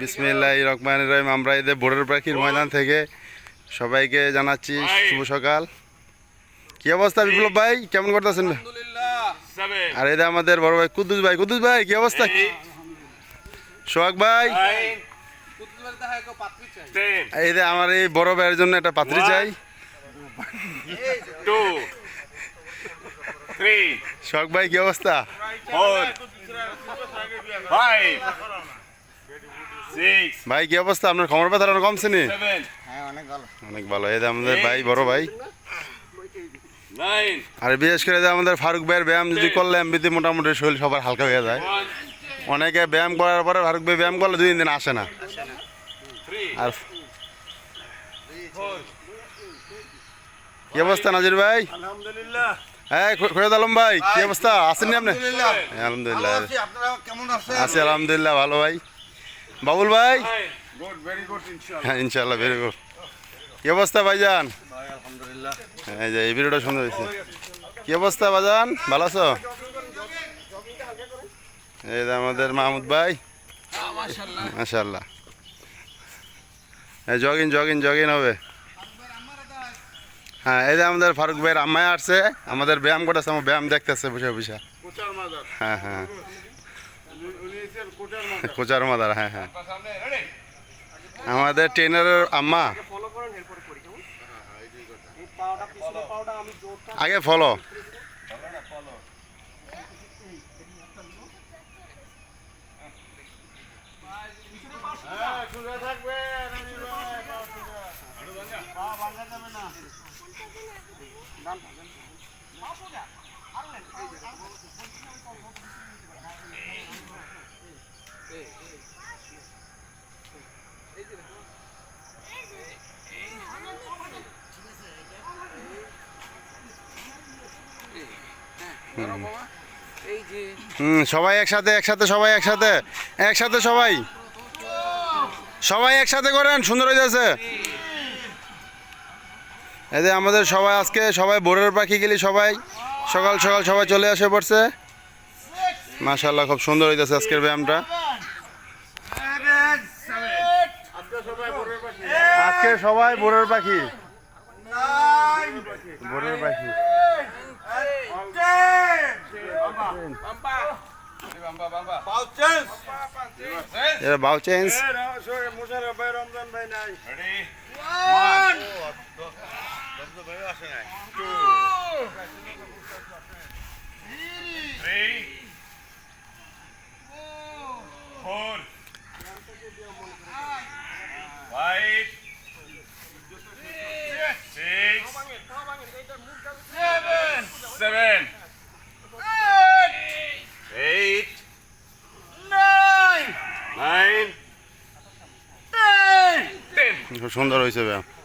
বিসমিল্লাহ রহমান রহিম। আমরা এদের বোর্ডের পাখির ময়দান থেকে সবাইকে জানাচ্ছি শুভ সকাল। কি অবস্থা বিপ্লব ভাই? কেমন করতেছেন? আর এদের আমাদের বড় ভাই কুদ্দুস ভাই। কুদ্দুস ভাই কি অবস্থা? সোহাগ ভাই। যে আমার এই বড় ভাইয়ের জন্য একটা পাত্রী চাই। সোহাগ ভাই কি অবস্থা? ভাই কি অবস্থা? আপনার খবর পাতা কমছে নি? seven, অনেক ভালো। এই আমাদের ভাই বড় ভাই। আর বিশেষ করে আমাদের ফারুক ভাইয়ের ব্যায়াম যদি করলে এমনিতে মোটামুটি শরীর সবার হালকা হয়ে যায়। অনেকে ব্যায়াম করার পরে ফারুক ভাই ব্যায়াম করলে দুই দিন আসে না। আর. কি অবস্থা নাজির ভাই? আলহামদুলিল্লাহ। হ্যাঁ খোরদ আলম ভাই কি অবস্থা? আছেন আপনি? হ্যাঁ, আলহামদুলিল্লাহ। আপনারা কেমন আছেন? আছি আলহামদুলিল্লাহ ভালো ভাই। বাবুল ভাই? Nine, গুড ভেরি গুড ইনশাআল্লাহ হ্যাঁ ইনশাল্লাহ ভেরি গুড কি অবস্থা ভাইজান? ভাই আলহামদুলিল্লাহ। এই ভিডিওটা সুন্দর হয়েছে। কি অবস্থা বাজান ভালো আছো? এই যে আমাদের মাহমুদ ভাই। মাশাল্লাহ এই জগিন জগিন জগিন হবে। হ্যাঁ এই যে আমাদের ফারুক ভাইয়ের আম্মায় আসছে। আমাদের ব্যায়াম করতেছে আমার ব্যায়াম দেখতেছে বসে বসে। হ্যাঁ হ্যাঁ। কোচার মাদার। হ্যাঁ হ্যাঁ। আমাদের ট্রেনারের আম্মা। আগে ফলো না হুম, সবাই একসাথে একসাথে, সবাই একসাথে একসাথে সবাই। সবাই একসাথে করেন, সুন্দর হয়ে যাচ্ছে আমাদের সবাই আজকে সবাই বোরের পাখি গেলি সবাই। সকাল সকাল সবাই চলে আসে পড়ছে মাশাল্লাহ খুব সুন্দর হইতেছে আজকের ব্যায়ামটা আজকে সবাই বোরের পাখি বোরের পাখি চেঞ্জ বাউ চেঞ্জ মুশারফ ভাই রমজান ভাই নাই সুন্দর হয়েছে ব্যায়াম